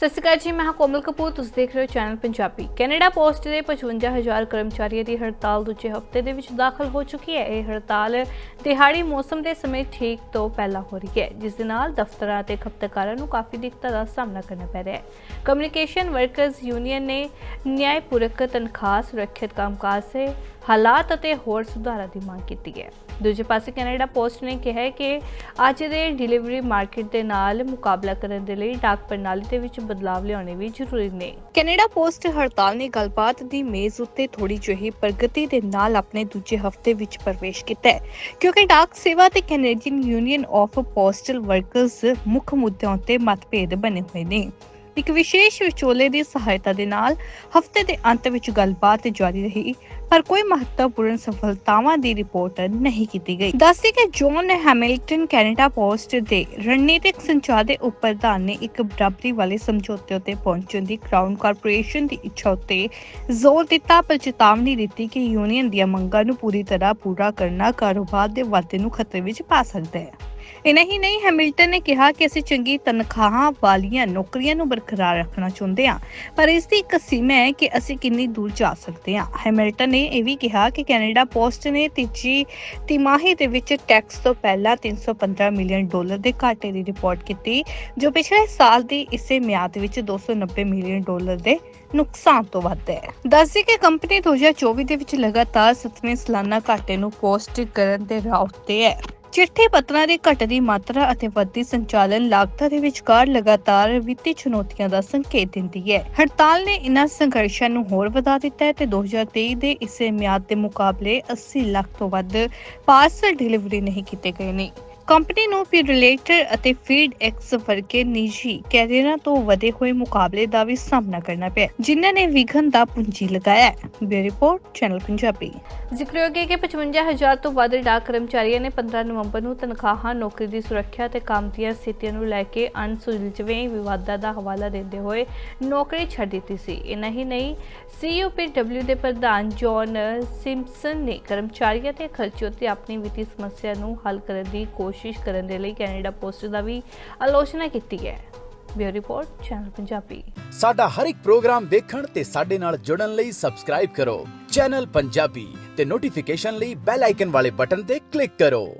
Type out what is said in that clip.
ਸਤਿ ਸ਼੍ਰੀ ਅਕਾਲ ਜੀ, ਮੈਂ ਕੋਮਲ ਕਪੂਰ, ਤੁਸੀਂ ਦੇਖ ਰਹੇ ਹੋ ਚੈਨਲ ਪੰਜਾਬੀ। ਕੈਨੇਡਾ ਪੋਸਟ ਦੇ 55000 ਕਰਮਚਾਰੀਆਂ ਦੀ ਹੜਤਾਲ ਦੂਜੇ ਹਫ਼ਤੇ ਦੇ ਵਿੱਚ ਦਾਖਲ ਹੋ ਚੁੱਕੀ ਹੈ। ਇਹ ਹੜਤਾਲ ਦਿਹਾੜੀ ਮੌਸਮ ਦੇ ਸਮੇਂ ਠੀਕ ਤੋਂ ਪਹਿਲਾਂ ਹੋ ਰਹੀ ਹੈ, ਜਿਸ ਦੇ ਨਾਲ ਦਫ਼ਤਰਾਂ ਅਤੇ ਖਪਤਕਾਰਾਂ ਨੂੰ ਕਾਫੀ ਦਿੱਕਤਾਂ ਦਾ ਸਾਹਮਣਾ ਕਰਨਾ ਪੈ ਰਿਹਾ ਹੈ। ਕਮਿਊਨੀਕੇਸ਼ਨ ਵਰਕਰਜ਼ ਯੂਨੀਅਨ ਨੇ ਨਿਆਂਪੂਰਕ ਤਨਖਾਹ ਸੁਰੱਖਿਅਤ ਕੰਮਕਾਜ ਸੇ ਹਾਲਾਤ ਅਤੇ ਹੋਰ ਸੁਧਾਰਾਂ ਦੀ ਮੰਗ ਕੀਤੀ ਹੈ ਦੂਜੇ ਪਾਸੇ ਕੈਨੇਡਾ ਪੋਸਟ ਨੇ ਕਿਹਾ ਹੈ ਕਿ ਅੱਜ ਦੇ ਡਿਲੀਵਰੀ ਮਾਰਕੀਟ ਦੇ ਨਾਲ ਮੁਕਾਬਲਾ ਕਰਨ ਦੇ ਲਈ ਡਾਕ ਪ੍ਰਣਾਲੀ ਦੇ ਵਿੱਚ ਬਦਲਾਅ ਲਿਆਉਣੇ ਵੀ ਜ਼ਰੂਰੀ ਨੇ ਕੈਨੇਡਾ ਪੋਸਟ ਹੜਤਾਲ ਨੇ ਗੱਲਬਾਤ ਦੀ ਮੇਜ਼ ਉੱਤੇ ਥੋੜੀ ਜਿਹੀ ਪ੍ਰਗਤੀ ਦੇ ਨਾਲ ਆਪਣੇ ਦੂਜੇ ਹਫ਼ਤੇ ਵਿੱਚ ਪ੍ਰਵੇਸ਼ ਕੀਤਾ ਹੈ ਕਿਉਂਕਿ ਡਾਕ ਸੇਵਾ ਤੇ Canadian Union of Postal Workers ਮੁੱਖ ਮੁੱਦਿਆਂ ਉੱਤੇ ਮਤਭੇਦ ਬਣੇ ਹੋਏ ਨੇ ਇੱਕ ਵਿਸ਼ੇਸ਼ ਵਿਚੋਲੇ ਦੀ ਸਹਾਇਤਾ ਦੇ ਨਾਲ ਹਫ਼ਤੇ ਦੇ ਅੰਤ ਵਿੱਚ ਗੱਲਬਾਤ ਜਾਰੀ ਰਹੀ, ਪਰ ਕੋਈ ਮਹੱਤਵਪੂਰਨ ਸਫਲਤਾਵਾਂ ਦੀ ਰਿਪੋਰਟ ਨਹੀਂ ਕੀਤੀ ਗਈ। ਦੱਸਦੇ ਕਿ ਜੌਨ ਹੈਮਿਲਟਨ ਕੈਨੇਡਾ ਪੋਸਟ ਦੇ ਰਣਨੀਤਿਕ ਸੰਚਾਰ ਦੇ ਉਪ ਪ੍ਰਧਾਨ ਨੇ ਇੱਕ ਬਰਾਬਰੀ ਵਾਲੇ ਸਮਝੌਤੇ ਉੱਤੇ ਪਹੁੰਚਣ ਦੀ ਕਰਾਊਨ ਕਾਰਪੋਰੇਸ਼ਨ ਦੀ ਇੱਛਾ ਉੱਤੇ ਜ਼ੋਰ ਦਿੱਤਾ, ਪਰ ਚੇਤਾਵਨੀ ਦਿੱਤੀ ਕਿ ਯੂਨੀਅਨ ਦੀਆਂ ਮੰਗਾਂ ਨੂੰ ਪੂਰੀ ਤਰ੍ਹਾਂ ਪੂਰਾ ਕਰਨਾ ਕਾਰੋਬਾਰ ਦੇ ਵਾਧੇ ਨੂੰ ਖਤਰੇ ਵਿੱਚ ਪਾ ਸਕਦਾ ਹੈ। ਇਹ ਹੀ ਨਹੀਂ ਹੈਮਿਲਟਨ ਨੇ ਕਿਹਾ ਕਿ ਅਸੀਂ ਚੰਗੀ ਤਨਖਾਹਾਂ ਵਾਲੀਆਂ ਨੌਕਰੀਆਂ ਨੂੰ ਬਰਕਰਾਰ ਰੱਖਣਾ ਚਾਹੁੰਦੇ ਹਾਂ, ਪਰ ਇਸ ਦੀ ਇੱਕ ਸੀਮਾ ਹੈ ਕਿ ਅਸੀਂ ਕਿੰਨੀ ਦੂਰ ਜਾ ਸਕਦੇ ਹਾਂ। ਹੈਮਿਲਟਨ ਨੇ ਇਹ ਵੀ ਕਿਹਾ ਕਿ ਕੈਨੇਡਾ ਪੋਸਟ ਨੇ ਤੀਜੀ ਤਿਮਾਹੀ ਦੇ ਵਿੱਚ ਟੈਕਸ ਤੋਂ ਪਹਿਲਾਂ 315 ਮਿਲੀਅਨ ਡਾਲਰ ਦੇ ਘਾਟੇ ਦੀ ਰਿਪੋਰਟ ਕੀਤੀ, ਜੋ ਪਿਛਲੇ ਸਾਲ ਦੀ ਇਸੇ ਮਿਆਦ ਵਿੱਚ 290 ਮਿਲੀਅਨ ਡਾਲਰ ਦੇ ਨੁਕਸਾਨ ਤੋਂ ਵੱਧ ਹੈ। ਦੱਸਦੇ ਕਿ ਕੰਪਨੀ 2024 ਦੇ ਵਿੱਚ ਲਗਾਤਾਰ 7ਵੇਂ ਸਾਲਾਨਾ ਘਾਟੇ ਨੂੰ ਪੋਸਟ ਕਰਨ ਦੇ ਰਾਹ ਉੱਤੇ ਹੈ। ਚਿੱਠੀ ਪੱਤਰਾਂ ਦੀ ਘਟਦੀ ਮਾਤਰਾ ਅਤੇ ਵੱਧਦੀ ਸੰਚਾਲਨ ਲਾਗਤਾਂ ਦੇ ਵਿਚਕਾਰ ਲਗਾਤਾਰ ਵਿੱਤੀ ਚੁਣੌਤੀਆਂ ਦਾ ਸੰਕੇਤ ਦਿੰਦੀ ਹੈ। ਹੜਤਾਲ ਨੇ ਇਨ੍ਹਾਂ ਸੰਘਰਸ਼ਾਂ ਨੂੰ ਹੋਰ ਵਧਾ ਦਿੱਤਾ ਹੈ ਤੇ 2023 ਦੇ ਇਸੇ ਮਿਆਦ ਦੇ ਮੁਕਾਬਲੇ 80 ਲੱਖ ਤੋਂ ਵੱਧ ਪਾਰਸਲ ਡਿਲੀਵਰੀ ਨਹੀਂ ਕੀਤੇ ਗਏ ਨੇ। ਕੰਪਨੀ ਨੂੰ ਫਿਡਰੇਟਰ ਅਤੇ ਫੀਡ ਐਕਸ ਵਰਗੇ ਨਿੱਜੀ ਕੈਰੀਅਰਾਂ ਤੋਂ ਵਧੇ ਹੋਏ ਮੁਕਾਬਲੇ ਦਾ ਵੀ ਸਾਹਮਣਾ ਕਰਨਾ ਪਿਆ, ਜਿਨ੍ਹਾਂ ਨੇ ਵਿਘਨ ਦਾ ਪੂੰਜੀ ਲਗਾਇਆ ਬਿਊਰੋ ਰਿਪੋਰਟ, ਚੈਨਲ ਪੰਜਾਬੀ। ਜ਼ਿਕਰਯੋਗ ਹੈ ਕਿ 55000 ਤੋਂ ਵੱਧ ਡਾਕ ਕਰਮਚਾਰੀਆਂ ਨੇ 15 ਨਵੰਬਰ ਨੂੰ ਤਨਖਾਹਾਂ, ਨੌਕਰੀ ਦੀ ਸੁਰੱਖਿਆ ਤੇ ਕੰਮ ਦੀਆਂ ਸਥਿਤੀਆਂ ਨੂੰ ਲੈ ਕੇ ਅਣਸੁਲਝਵੇਂ ਵਿਵਾਦਾਂ ਦਾ ਹਵਾਲਾ ਦਿੰਦੇ ਹੋਏ ਨੌਕਰੀ ਛੱਡ ਦਿੱਤੀ ਸੀ। ਇਨਾ ਹੀ ਨਹੀਂ ਸੀਯੂਪੀਡਬਲਿਊ ਦੇ ਪ੍ਰਧਾਨ ਜੌਨ ਸਿੰਪਸਨ ਨੇ ਕਰਮਚਾਰੀਆਂ ਤੇ ਖਰਚੇ ਉੱਤੇ ਆਪਣੀ ਵਿੱਤੀ ਸਮੱਸਿਆ ਨੂੰ ਹੱਲ ਕਰਨ ਦੀ ਕੋਸ਼ਿਸ਼ ਕਰਨ ਦੇ ਲਈ ਕੈਨੇਡਾ ਪੋਸਟ ਦਾ ਵੀ ਆਲੋਚਨਾ ਕੀਤੀ ਹੈ। Bureau report, channel Punjabi. ਸਾਡਾ ਹਰ ਇੱਕ ਪ੍ਰੋਗਰਾਮ ਦੇਖਣ ਤੇ ਸਾਡੇ ਨਾਲ ਜੁੜਨ ਲਈ ਸਬਸਕ੍ਰਾਈਬ ਕਰੋ। ਚੈਨਲ ਪੰਜਾਬੀ ਤੇ ਨੋਟੀਫਿਕੇਸ਼ਨ ਲਈ ਬੈਲ ਆਈਕਨ ਵਾਲੇ ਬਟਨ ਤੇ ਕਲਿੱਕ ਕਰੋ।